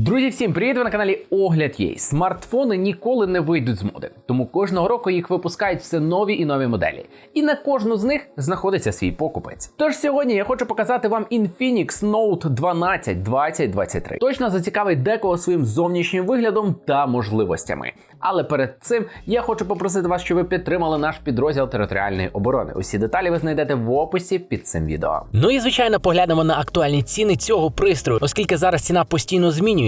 Друзі, всім привіт! Ви на каналі Огляд Єй. Смартфони ніколи не вийдуть з моди, тому кожного року їх випускають все нові і нові моделі. І на кожну з них знаходиться свій покупець. Тож сьогодні я хочу показати вам Infinix Note 12 2023. Точно зацікавить декого своїм зовнішнім виглядом та можливостями. Але перед цим я хочу попросити вас, щоб ви підтримали наш підрозділ територіальної оборони. Усі деталі ви знайдете в описі під цим відео. Ну і звичайно поглянемо на актуальні ціни цього пристрою, оскільки зараз ціна постійно змінюється.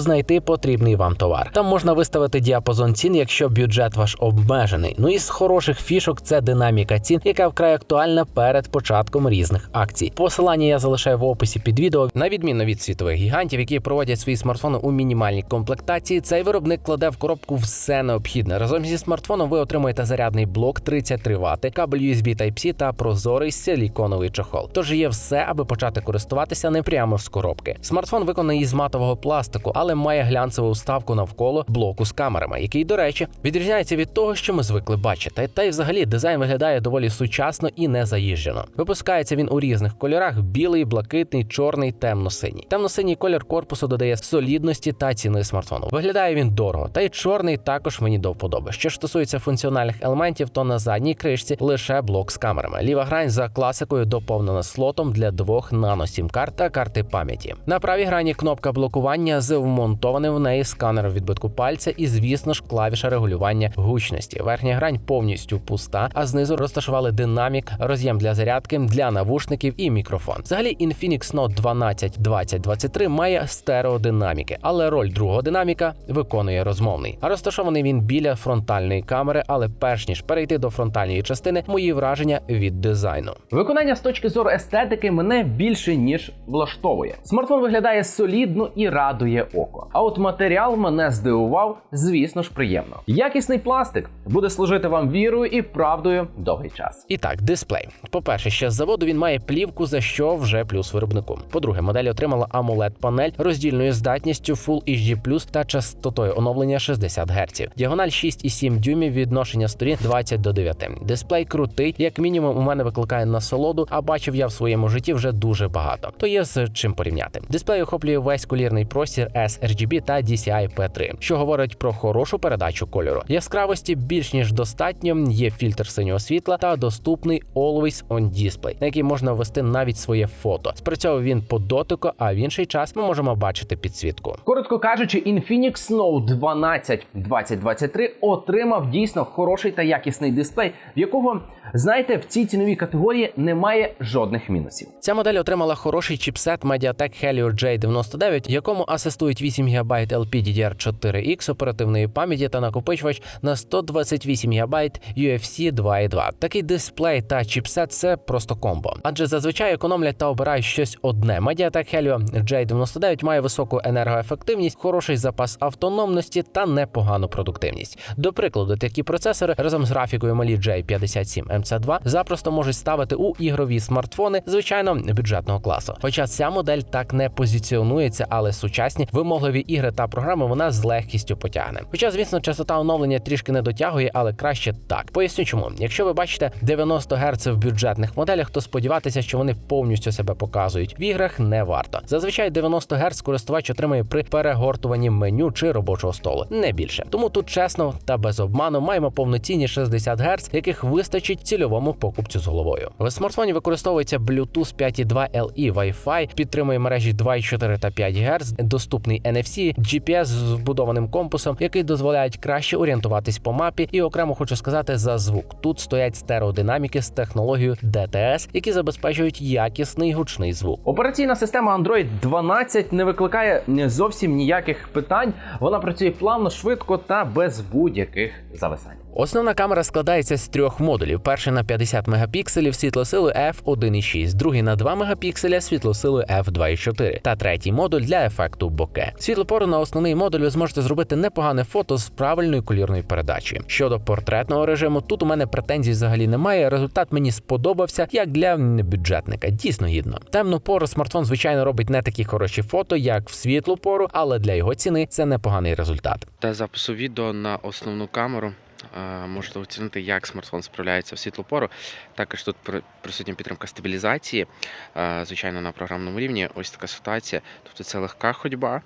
знайти потрібний вам товар. Там можна виставити діапазон цін, якщо бюджет ваш обмежений. Ну і з хороших фішок це динаміка цін, яка вкрай актуальна перед початком різних акцій. Посилання я залишаю в описі під відео. На відміну від світових гігантів, які проводять свої смартфони у мінімальній комплектації, цей виробник кладе в коробку все необхідне. Разом зі смартфоном ви отримуєте зарядний блок 33 Вт, кабель USB Type-C та прозорий силіконовий чохол. Тож є все, аби почати користуватися не прямо з коробки. Смартфон виконаний із матового пластику, але має глянцеву вставку навколо блоку з камерами, який, до речі, відрізняється від того, що ми звикли бачити. Та й взагалі дизайн виглядає доволі сучасно і не заїжджено. Випускається він у різних кольорах: білий, блакитний, чорний, темно-синій. Темно-синій колір корпусу додає солідності та ціни смартфону. Виглядає він дорого, та й чорний також мені до вподоби. Що ж стосується функціональних елементів, то на задній кришці лише блок з камерами. Ліва грань за класикою доповнена слотом для двох нано-сім-карт та карти пам'яті. На правій грані кнопка блокування з вмонтованим в неї сканером відбитку пальця і, звісно ж, клавіша регулювання гучності. Верхня грань повністю пуста, а знизу розташували динамік, роз'єм для зарядки, для навушників і мікрофон. Взагалі, Infinix Note 12 2023 має стереодинаміки, але роль другого динаміка виконує розмовний. А розташований він біля фронтальної камери, але перш ніж перейти до фронтальної частини, мої враження від дизайну. Виконання з точки зору естетики мене більше ніж влаштовує. Смартфон виглядає солідно і радує око. А от матеріал мене здивував, звісно ж, приємно. Якісний пластик буде служити вам вірою і правдою довгий час. І так, дисплей. По-перше, ще з заводу він має плівку, за що вже плюс виробнику. По-друге, модель отримала amoled панель роздільною здатністю Full HD+, та частотою оновлення 60 Гц. Діагональ 6,7 дюймів, відношення сторін 20 до 9. Дисплей крутий, як мінімум, у мене викликає насолоду, а бачив я в своєму житті вже дуже багато. То є з чим порівняти. Дисплей охоплює весь колірний простір sRGB та DCI P3, що говорить про хорошу передачу кольору. Яскравості більш ніж достатньо. Є фільтр синього світла та доступний Always On Display, на який можна ввести навіть своє фото. Спрацьовує він по дотику, а в інший час ми можемо бачити підсвітку. Коротко кажучи, Infinix Note 12 2023 отримав дійсно хороший та якісний дисплей, в якого, знаєте, в цій ціновій категорії немає жодних мінусів. Ця модель отримала хороший чіпсет Mediatek Helio J99, якому асистують 8 ГБ LPDDR4X оперативної пам'яті та накопичувач на 128 ГБ UFC 2.2. Такий дисплей та чіпсет це просто комбо, адже зазвичай економлять та обирають щось одне. Mediatek Helio J99 має високу енергоефективність, хороший запас автономності та непогану продуктивність. До прикладу, такі процесори разом з графікою Mali J57 MC2 запросто можуть ставити у ігрові смартфони, звичайно, бюджетного класу. Хоча ця модель так не позиціонується, але сучасні вимогливі ігри та програми вона з легкістю потягне. Хоча, звісно, частота оновлення трішки не дотягує, але краще так. Поясню чому. Якщо ви бачите 90 Гц в бюджетних моделях, то сподіватися, що вони повністю себе показують в іграх не варто. Зазвичай 90 Гц користувач отримує при перегортуванні меню чи робочого столу, не більше. Тому тут чесно та без обману маємо повноцінні 60 Гц, яких вистачить цільовому покупцю з головою. В смартфоні використовується Bluetooth 5.2 LE Wi-Fi, підтримує мережі 2.4 та 5 Гц, доступний NFC, GPS з вбудованим компасом, який дозволяють краще орієнтуватись по мапі. І окремо хочу сказати за звук. Тут стоять стереодинаміки з технологією DTS, які забезпечують якісний гучний звук. Операційна система Android 12 не викликає зовсім ніяких питань. Вона працює плавно, швидко та без будь-яких зависань. Основна камера складається з трьох модулів: перший на 50 мегапікселів світлосилою f1.6, другий на 2 мегапікселя світлосилою f2.4 та третій модуль для ефекту боке. Світлопору на основний модуль ви зможете зробити непогане фото з правильною колірною передачею. Щодо портретного режиму, тут у мене претензій взагалі немає. Результат мені сподобався як для бюджетника. Дійсно гідно. Темну пору смартфон, звичайно, робить не такі хороші фото, як в світлу пору, але для його ціни це непоганий результат. Та запису відео на основну камеру. е, Можете оцінити, як смартфон справляється в світлу пору. Також тут при- присутня підтримка стабілізації, е, звичайно, на програмному рівні. Ось така ситуація. Тобто це легка ходьба.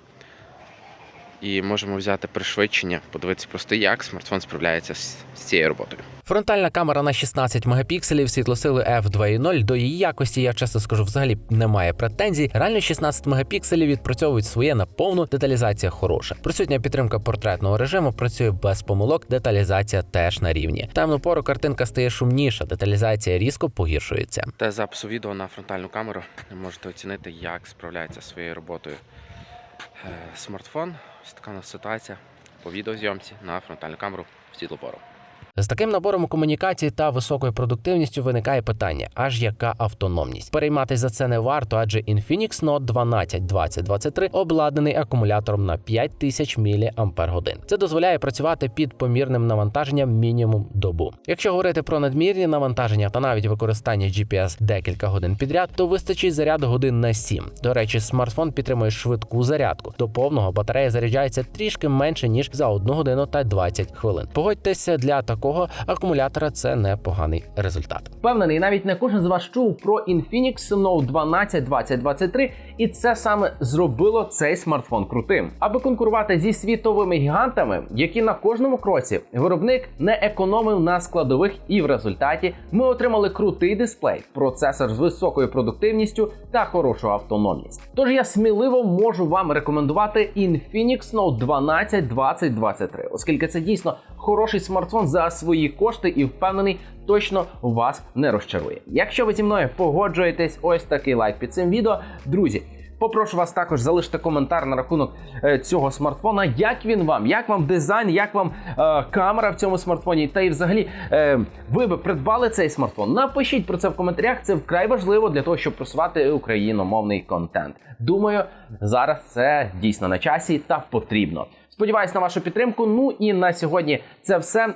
І можемо взяти пришвидшення, подивитися просто, як смартфон справляється з, цією роботою. Фронтальна камера на 16 мегапікселів світлосили f2.0. До її якості я чесно скажу, взагалі немає претензій. Реально 16 мегапікселів відпрацьовують своє на повну деталізація хороша. Присутня підтримка портретного режиму працює без помилок. Деталізація теж на рівні. Темну пору картинка стає шумніша, деталізація різко погіршується. Та запису відео на фронтальну камеру не можете оцінити, як справляється своєю роботою смартфон. Ось така у нас ситуація по відеозйомці на фронтальну камеру в світлу пору. З таким набором комунікацій та високою продуктивністю виникає питання: аж яка автономність? Перейматись за це не варто, адже Infinix Note 12 2023 обладнаний акумулятором на 5000 мАч. Це дозволяє працювати під помірним навантаженням мінімум добу. Якщо говорити про надмірні навантаження та навіть використання GPS декілька годин підряд, то вистачить заряду годин на 7. До речі, смартфон підтримує швидку зарядку. До повного батарея заряджається трішки менше ніж за 1 годину та 20 хвилин. Погодьтеся, для такого акумулятора це непоганий результат. Впевнений, навіть не кожен з вас чув про Infinix Note 12 2023, і це саме зробило цей смартфон крутим. Аби конкурувати зі світовими гігантами, які на кожному кроці виробник не економив на складових, і в результаті ми отримали крутий дисплей, процесор з високою продуктивністю та хорошу автономність. Тож я сміливо можу вам рекомендувати Infinix Note 12 2023, оскільки це дійсно хороший смартфон за свої кошти і впевнений, точно вас не розчарує. Якщо ви зі мною погоджуєтесь, ось такий лайк під цим відео, друзі. Попрошу вас також залишити коментар на рахунок е, цього смартфона. Як він вам? Як вам дизайн? Як вам е, камера в цьому смартфоні? Та і взагалі е, ви би придбали цей смартфон? Напишіть про це в коментарях. Це вкрай важливо для того, щоб просувати україномовний контент. Думаю, зараз це дійсно на часі та потрібно. Сподіваюсь на вашу підтримку. Ну і на сьогодні це все.